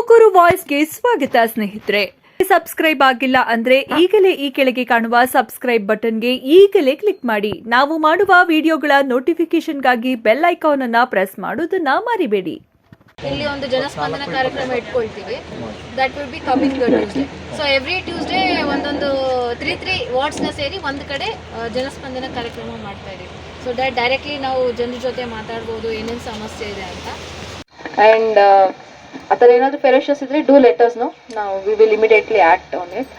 ತುಮಕೂರು ವಾಯ್ಸ್ಗೆ ಸ್ವಾಗತ ಸ್ನೇಹಿತರೆ. ಸಬ್ಸ್ಕ್ರೈಬ್ ಆಗಿಲ್ಲ ಅಂದ್ರೆ ಈಗಲೇ ಈ ಕೆಳಗೆ ಕಾಣುವ ಸಬ್ಸ್ಕ್ರೈಬ್ ಬಟನ್ಗೆ ಈಗಲೇ ಕ್ಲಿಕ್ ಮಾಡಿ. ನಾವು ಮಾಡುವ ವಿಡಿಯೋಗಳ ನೋಟಿಫಿಕೇಶನ್ಗಾಗಿ ಬೆಲ್ ಐಕಾನ್ ಅನ್ನ ಪ್ರೆಸ್ ಮಾಡೋದನ್ನ ಮರಿಬೇಡಿ. ಇಲ್ಲಿ ಒಂದು ಜನಸ್ಪಂದನ ಕಾರ್ಯಕ್ರಮ ಇಟ್ಕೊಳ್ತೀವಿ. That will be coming Tuesday so every Tuesday ಒಂದೊಂದು ತ್ರೀ ತ್ರೀ ವಾರ್ಡ್ಸ್ನ ಸೇರಿ ಒಂದು ಕಡೆ ಜನಸ್ಪಂದನ ಕಾರ್ಯಕ್ರಮ ಮಾಡ್ತಾ ಇದ್ದೀವಿ ಸೊ ದಟ್ ಡೈರೆಕ್ಟ್ಲಿ ನಾವು ಜನರ ಜೊತೆ ಮಾತಾಡ್ಬೋದು ಏನೇನು ಸಮಸ್ಯೆ ಇದೆ ಅಂತ. ಆ್ಯಂಡ್ ಆ ಥರ ಏನಾದರೂ ಫೆರೋಷಿಯಸ್ ಇದ್ರೆ ಡೂ ಲೆಟರ್ಸ್ನು ನಾವು we will immediately act on it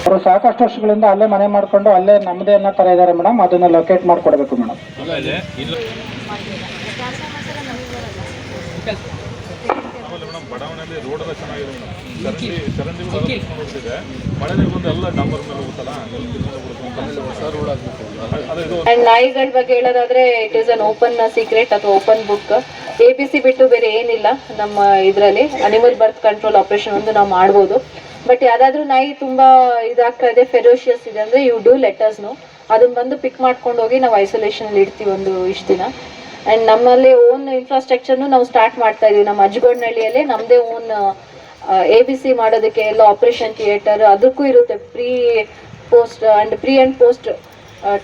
ಅವರು ಸಾಕಷ್ಟು ವರ್ಷಗಳಿಂದ ಅಲ್ಲೇ ಮನೆ ಮಾಡಿಕೊಂಡು ಅಲ್ಲೇ ನಮ್ಮದೇ ಅನ್ನೋ ಥರ ಇದ್ದಾರೆ ಮೇಡಮ್. ಅದನ್ನ ಲೊಕೇಟ್ ಮಾಡಿಕೊಡ್ಬೇಕು ಮೇಡಮ್. ಇಲ್ಲ ಮೇಡಮ್ ಬಡಾವಣೆಯಲ್ಲಿ ರೋಡ್ ಎಲ್ಲ ಚೆನ್ನಾಗಿದೆ ಮೇಡಮ್. ಚರಂಡಿ ಚರಂಡಿ ಹೋಗ್ತಿದೆ ಮಳೆ ನೀರು ಬಂದು ಎಲ್ಲ ಡಾಂಬರ್ ಮೇಲೆ ಹೋಗುತ್ತಲ್ಲ ಆ್ಯಂಡ್ ನಾಯಿಗಳ ಬಗ್ಗೆ ಹೇಳೋದಾದ್ರೆ it is an open secret ಅಥವಾ open book A B C ಬಿಟ್ಟು ಬೇರೆ ಏನಿಲ್ಲ ನಮ್ಮ ಇದರಲ್ಲಿ. ಅನಿಮಲ್ ಬರ್ತ್ ಕಂಟ್ರೋಲ್ ಆಪರೇಷನ್ ಒಂದು ನಾವು ಮಾಡ್ಬೋದು. ಬಟ್ ಯಾರಾದರೂ ನಾಯಿ ತುಂಬಾ ಇದಾಗ್ತಾ ಇದೆ ಫೆರೋಷಿಯಸ್ ಇದೆ ಅಂದ್ರೆ ಯು ಡೂ ಲೆಟರ್ಸ್ನು ಅದನ್ನ ಬಂದು ಪಿಕ್ ಮಾಡ್ಕೊಂಡು ಹೋಗಿ ನಾವು ಐಸೋಲೇಷನ್ ಇಡ್ತೀವಿ ಒಂದು ಇಷ್ಟು ದಿನ. ಆ್ಯಂಡ್ ನಮ್ಮಲ್ಲಿ ಓನ್ ಇನ್ಫ್ರಾಸ್ಟ್ರಕ್ಚರ್ನು ನಾವು ಸ್ಟಾರ್ಟ್ ಮಾಡ್ತಾ ಇದೀವಿ. ನಮ್ಮ ಅಜ್ಗೋಡ್ನಹಳ್ಳಿಯಲ್ಲೇ ನಮ್ಮದೇ ಓನ್ ಎ ಬಿ ಸಿ ಮಾಡೋದಕ್ಕೆ ಎಲ್ಲ ಆಪರೇಷನ್ ಥಿಯೇಟರ್ ಅದಕ್ಕೂ ಇರುತ್ತೆ. Pre post and pre and post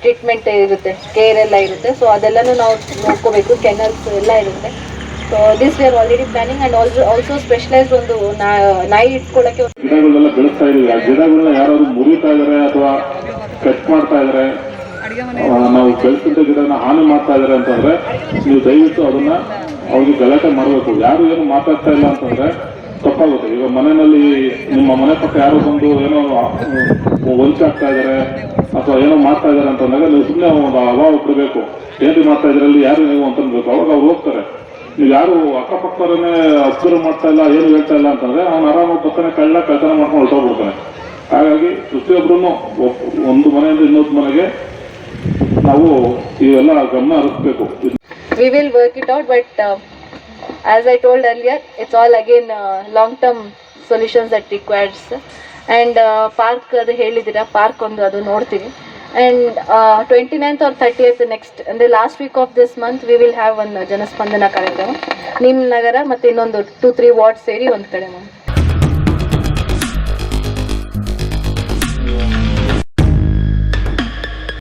treatment ಇರುತ್ತೆ. ಕೇರ್ ಎಲ್ಲ ಇರುತ್ತೆ. ಸೊ ಅದೆಲ್ಲನೂ ನಾವು ನೋಡ್ಕೋಬೇಕು. ಕೆನಲ್ಸ್ ಎಲ್ಲ ಇರುತ್ತೆ. So this we are already planning and also also specialised ಒಂದು ನಾಯಿ ಇಟ್ಕೊಳ್ಳೋಕ್ಕೆ ಒಂದು ಗಿಡಗಳೆಲ್ಲ ಬೆಳೆಸ್ತಾ ಇದೀವಿ. ಗಿಡಗಳನ್ನ ಯಾರಾದ್ರು ಮುರಿತಾ ಇದಾರೆ ಅಥವಾ ಕಟ್ ಮಾಡ್ತಾ ಇದಾರೆ? ಬೆಳೆಸಿದ ಗಿಡನ ಹಾನಿ ಮಾಡ್ತಾ ಇದ್ದಾರೆ ಅಂತಂದ್ರೆ ನೀವು ದಯವಿಟ್ಟು ಅದನ್ನ ಅವ್ರಿಗೆ ಗಲಾಟೆ ಮಾಡಬೇಕು. ಯಾರು ಏನು ಮಾತಾಡ್ತಾ ಇಲ್ಲ ಅಂತಂದ್ರೆ ತಪ್ಪಾಗುತ್ತೆ. ಈಗ ಮನೆಯಲ್ಲಿ ನಿಮ್ಮ ಮನೆ ಪಕ್ಕ ಯಾರು ಬಂದು ಏನೋ ವಂಚೆ ಆಗ್ತಾ ಇದಾರೆ ಅಥವಾ ಏನೋ ಮಾಡ್ತಾ ಇದಾರೆ ಅಂತಂದಾಗ ನೀವು ಸುಮ್ಮನೆ ಒಂದು ಅಭಾವ ಕೊಡಬೇಕು ಏನು ಮಾಡ್ತಾ ಇದ್ರಲ್ಲಿ, ಯಾರು ನೀವು ಅಂತನ್ಬೇಕು ಅವಾಗ ಅವ್ರು ಹೋಗ್ತಾರೆ. ನೀವು ಯಾರು ಅಕ್ಕಪಕ್ಕರನ್ನೇ ಅಬ್ಸರ್ವ್ ಮಾಡ್ತಾ ಇಲ್ಲ, ಏನು ಹೇಳ್ತಾ ಇಲ್ಲ ಅಂತಂದ್ರೆ ಅವ್ನು ಆರಾಮಾಗಿ ಪಕ್ಕನೆ ಕಳ್ಳ ಕಳ್ತನ ಮಾಡ್ಕೊಂಡು ಹೊರಟೋಗ್ಬಿಡ್ತಾನೆ. ಹಾಗಾಗಿ ಪ್ರತಿಯೊಬ್ಬರೂ ಒಂದು ಮನೆಯಿಂದ ಇನ್ನೊಂದು ಮನೆಗೆ ನಾವು ಇವೆಲ್ಲ ಗಮನ ಹರಿಸ್ಬೇಕು. We will work it out but uh, as i told earlier it's all again uh, long term solutions that requires and park ಅದು ಹೇಳಿದ್ದೀರಾ? ಪಾರ್ಕ್ ಒಂದು ಅದು ನೋಡ್ತೀವಿ and twenty ninth or thirtieth next ಅಂದರೆ last week of this month we will have one Janaspandana ಕಾರ್ಯಕ್ರಮ ನಿಮ್ಮ ನಗರ ಮತ್ತು ಇನ್ನೊಂದು ಟೂ ತ್ರೀ ವಾರ್ಡ್ ಸೇರಿ ಒಂದು ಕಡೆ ಮಾಡಿ